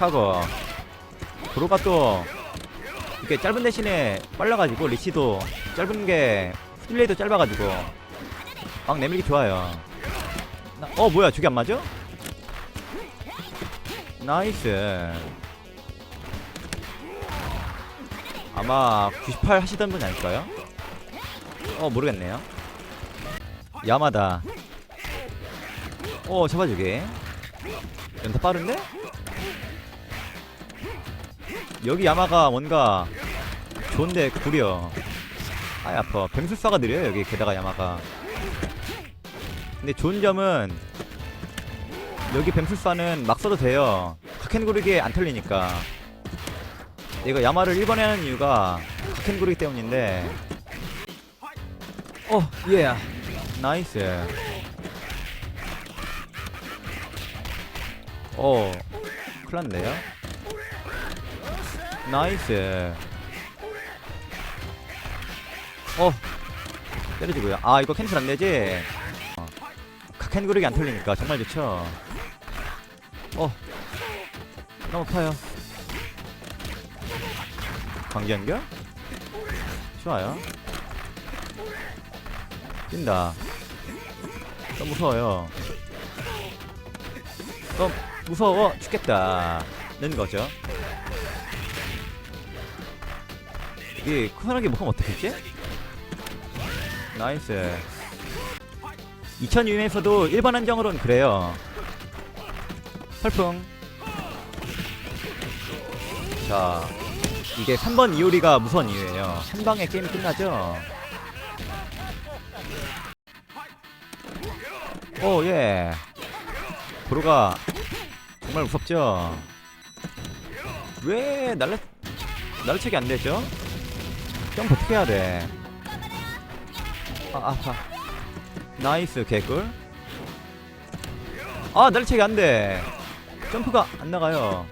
약하고 도로가 또 이렇게 짧은 대신에 빨라가지고 리치도 짧은 게 딜레이도 짧아가지고 막 내밀기 좋아요 나- 어 뭐야 저게 안 맞아? 나이스 아마 98 하시던 분 아닐까요? 어 모르겠네요 야마다 어 잡아주게 연타 빠른데? 여기 야마가 뭔가 좋은데 구려 아이 아파 뱀술사가 느려요 여기 게다가 야마가 근데 좋은 점은 여기 뱀술사는 막 써도 돼요 카켄구르기에 안 털리니까 이거 야마를 1번에 하는 이유가 카켄구르기 때문인데 어, 예. 나이스. 어, 큰일 났네요. 나이스. 어, 때려주고요. 아, 이거 캔슬 안 되지? 어, 카켄 구르기 안 털리니까 정말 좋죠. 어, 너무 아파요. 광기 연결? 좋아요. 뛴다. 너무 무서워요. 너무 무서워 죽겠다. 는 거죠. 이게 쿠사하게 못하면 어떡했지? 나이스. 2000유에서도 일반 한정으로는 그래요. 펄풍. 자, 이게 3번 이오리가 무서운 이유예요. 한 방에 게임이 끝나죠. 오, 예. 도로가 정말 무섭죠? 왜 날라, 날라차기 안 되죠? 좀 어떻게 해야 돼? 아, 아파. 나이스, 개꿀. 아, 날라차기 안 돼. 점프가 안 나가요.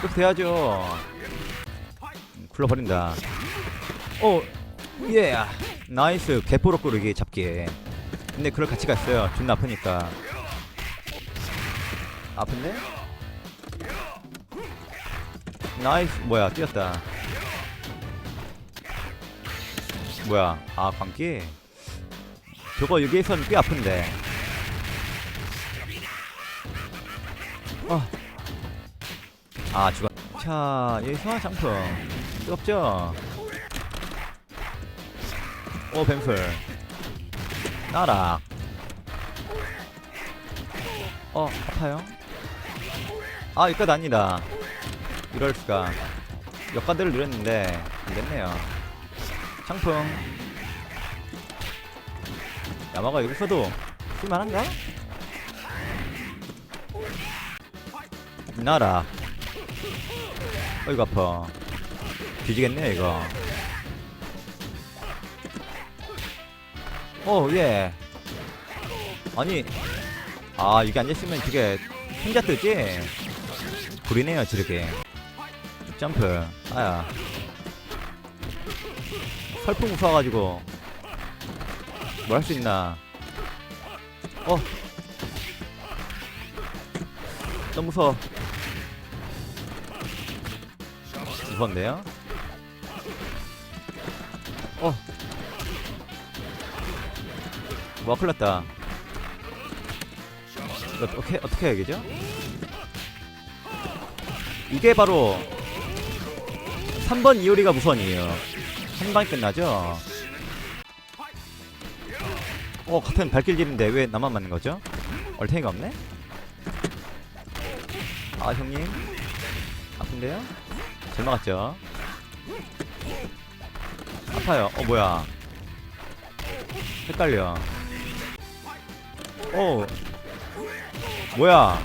그렇게 돼야죠. 음, 굴러버린다. 오, 예. 나이스 개뽀록 고르기 잡기 근데 그럴 가치가 있어요 존나 아프니까 아픈데? 나이스. 뭐야 뛰었다. 뭐야 아 광기? 저거 여기에선 꽤 아픈데. 어. 아 죽었. 자 여기서 장풍. 뜨겁죠? 오 뱀풀 나락 어 아파요? 아 이까지 아니다 이럴수가 역가들을 누렸는데 안됐네요 창풍 야마가 여기서도 쓸만한가? 나락 어이구 아파 뒤지겠네 이거 오, 예. 아니, 아, 이게 되게 혼자 뜨지? 구리네요, 저렇게. 점프. 아야. 설풍 무서워가지고. 뭘 할 수 있나. 어. 너무 무서워. 무서운데요? 어. 와 큰일났다 어떻게 어떻게 해야 되죠? 이게 바로 3번 이오리가 무서운 이에요 한 방에 끝나죠? 어 같은 발길질인데 왜 나만 맞는 거죠? 얼탱이가 없네? 아 형님 아픈데요? 잘 막았죠? 아파요 어 뭐야 헷갈려 오 뭐야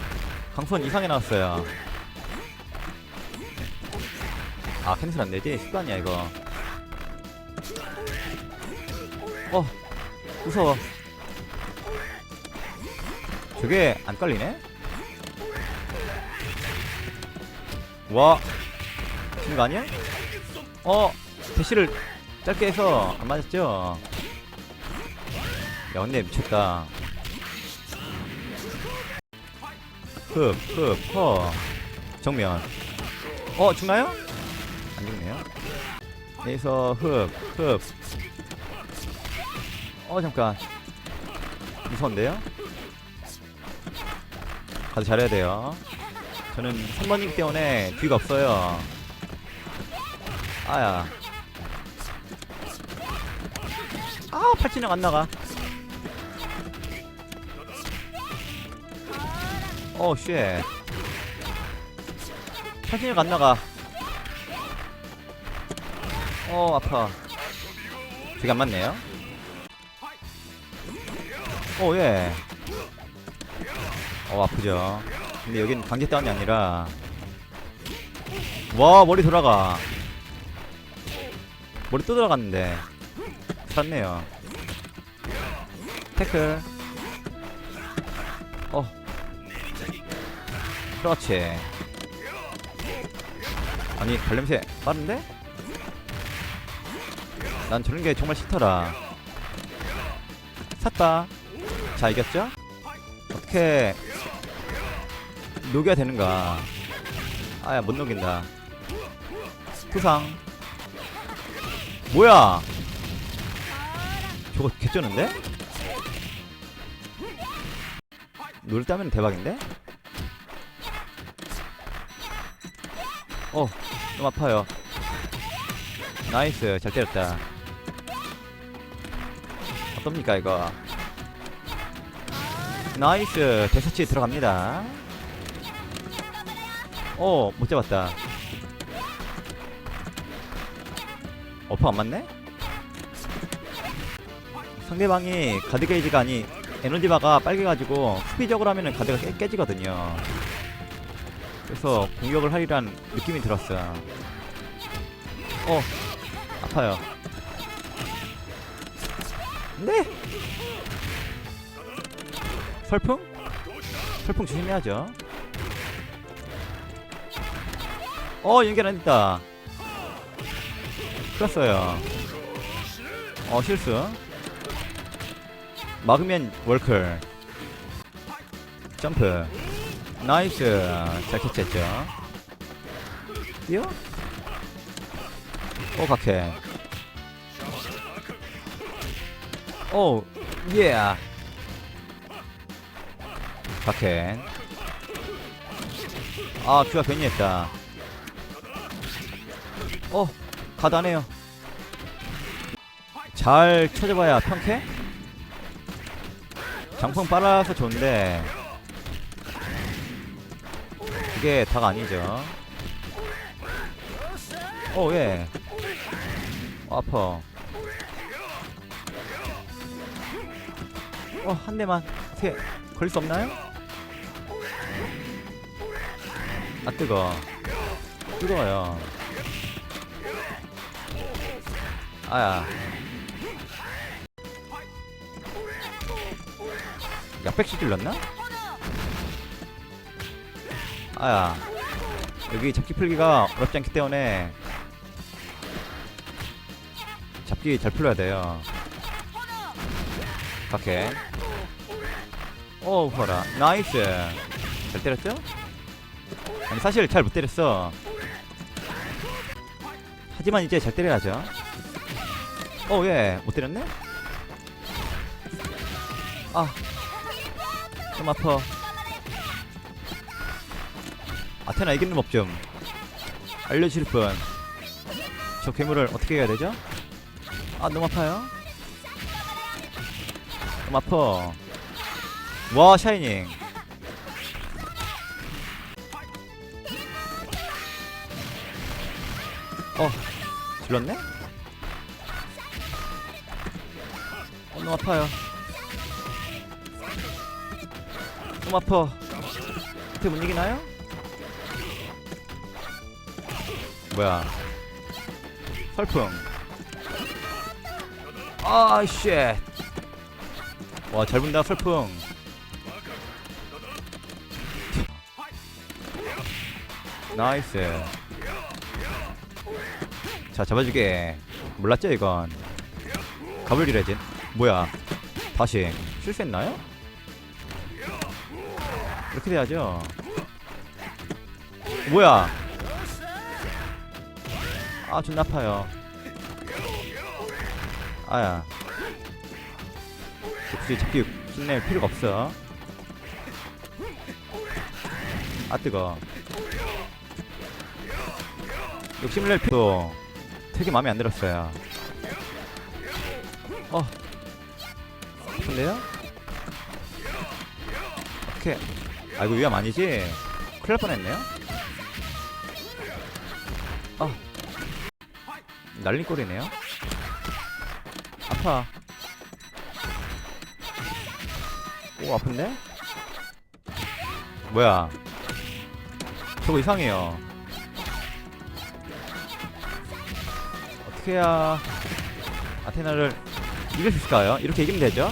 강선 이상해 나왔어요 아 캔슬 안되지? 습관이야 이거 어 무서워 저게 안 깔리네? 와 미친 거 아니야? 어 대시를 짧게 해서 안 맞았죠? 야 근데 미쳤다 흡, 흡, 허. 정면. 어, 죽나요? 안 죽네요. 여기서 흡, 흡. 어, 잠깐. 무서운데요? 가서 잘해야 돼요. 저는 3번이기 때문에 뒤가 없어요. 아야. 아, 팔찌는 안 나가. 어, 쉣. 팔찌는 안 나가. 어, 아파. 되게 안 맞네요. 오, 예. 어, 아프죠. 근데 여긴 강제 다운이 아니라. 와, 머리 돌아가. 머리 또 돌아갔는데. 살았네요. 태클. 어. 그렇지. 아니, 발냄새 빠른데? 난 저런 게 정말 싫더라. 샀다. 자, 이겼죠? 어떻게 녹여야 되는가? 아야, 못 녹인다. 부상. 뭐야? 저거 개쩌는데? 노를 따면 대박인데? 어, 좀 아파요. 나이스, 잘 때렸다. 어떻습니까, 이거? 나이스, 대서치 들어갑니다. 어, 못 잡았다. 어퍼 안 맞네? 상대방이 가드 게이지가 아니 에너지 바가 빨개가지고 수비적으로 하면은 가드가 깨, 깨지거든요. 그래서 공격을 하리란 느낌이 들었어요. 어, 아파요. 네. 설풍? 설풍 조심해야죠. 어, 연결 안 됐다. 풀었어요. 어, 실수. 막으면 월클. 점프. 나이스. 잘 캐치했죠. 뛰어? 오, 각해. 오, 예. 각해. 아, 큐가 괜히 했다. 어, 가다네요. 잘 쳐줘봐야 평캐? 장풍 빨아서 좋은데 그게 다가 아니죠. 오 예. 어, 아파. 어 한 대만 어떻게 걸릴 수 없나요? 아 뜨거. 뜨거워요. 아야. 약백시 찔렀나? 아야 여기 잡기 풀기가 어렵지 않기 때문에 잡기 잘 풀어야 돼요 각해 오 봐라 나이스 잘 때렸죠? 아니 사실 잘 못 때렸어 하지만 이제 잘 때려야죠 오예못 때렸네? 아좀 아파. 아테나 이기는 법 좀 알려주실 분. 저 괴물을 어떻게 해야 되죠? 아 너무 아파요. 너무 아파. 와 샤이닝. 어 질렀네? 어 너무 아파요. 너무 아파. 어떻게 못 이기나요? 뭐야? 설풍. 아, 쉣. 와, 잘 본다, 설풍. 나이스. 자, 잡아주게. 몰랐죠, 이건. 가불기 레진. 뭐야? 다시 실수했나요? 이렇게 돼야죠. 뭐야 아 존나 아파요 아야 굳이 잡기 힘낼 필요가 없어 아 뜨거 욕심을 낼 필요 되게 마음에 안 들었어요. 어. 아픈데요? 오케이. 아이고 위험 아니지? 큰일 날 뻔했네요. 아. 날린 꼴이네요. 아파. 오 아픈데? 뭐야? 저거 이상해요 어떻게 해야 아테나를 이길 수 있을까요? 이렇게 이기면 되죠?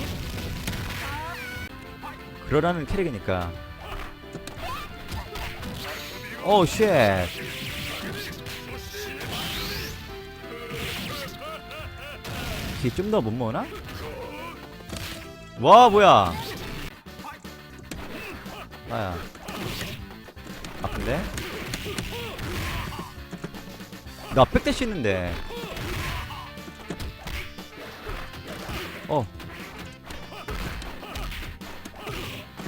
그러라는 캐릭이니까 오 쉣. 뒤 좀더 못 모으나? 와 뭐야 아야 아픈데? 나 백대시 있는데 어.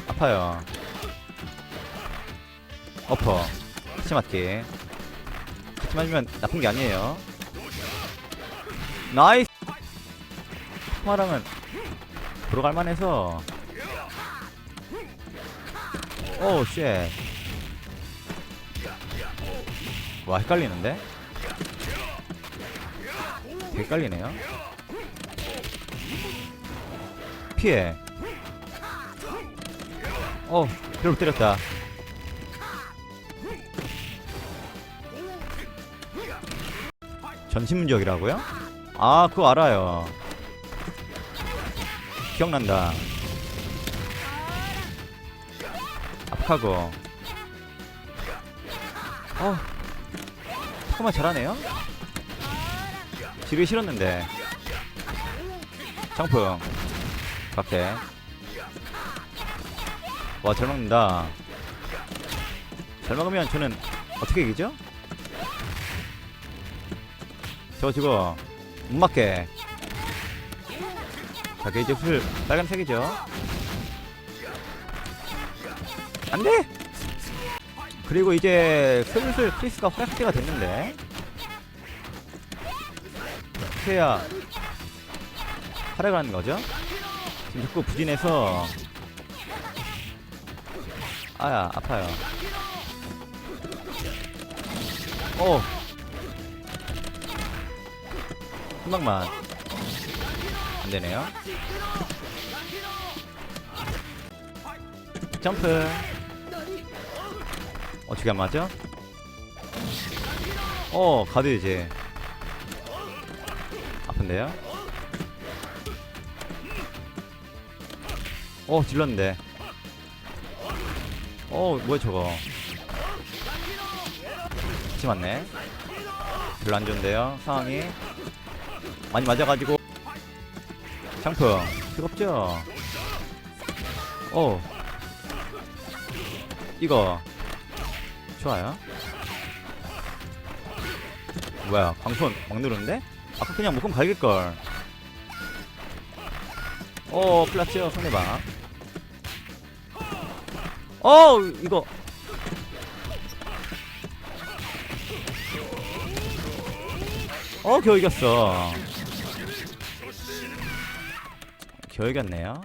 아파요. 어퍼. 맞기 같이 맞으면 나쁜 게 아니에요. 나이스! 통화랑은 들어갈 만해서. 오우 쉣와 헷갈리는데? 헷갈리네요 피해. 어 배로 때렸다. 전신문적이라고요? 아 그거 알아요. 기억난다. 아프카고. 어 잠깐만 잘하네요? 지르기 싫었는데. 장풍 각대 와잘 먹는다. 잘 먹으면 저는 어떻게 이기죠? 저거 저거 못 맞게. 자 게이지 풀 빨간색이죠. 안돼! 그리고 이제 슬슬 크리스가 활약 때가 됐는데. 해야 활약을 하는 거죠? 지금 자꾸 부진해서 아야 아파요 오 한 방만 안 되네요. 점프. 어떻게 안 맞아? 어, 가드 이제. 아픈데요? 어, 질렀는데. 어, 뭐야 저거. 같이 맞네. 별로 안 좋은데요, 상황이. 많이 맞아가지고 상품 뜨겁죠? 어 이거 좋아요 뭐야 광선 막 누르는데? 아까 그냥 묶음 갈길걸 어 플라치어 상대방 어 이거. 어 겨우 이겼어. 겨우 이겼네요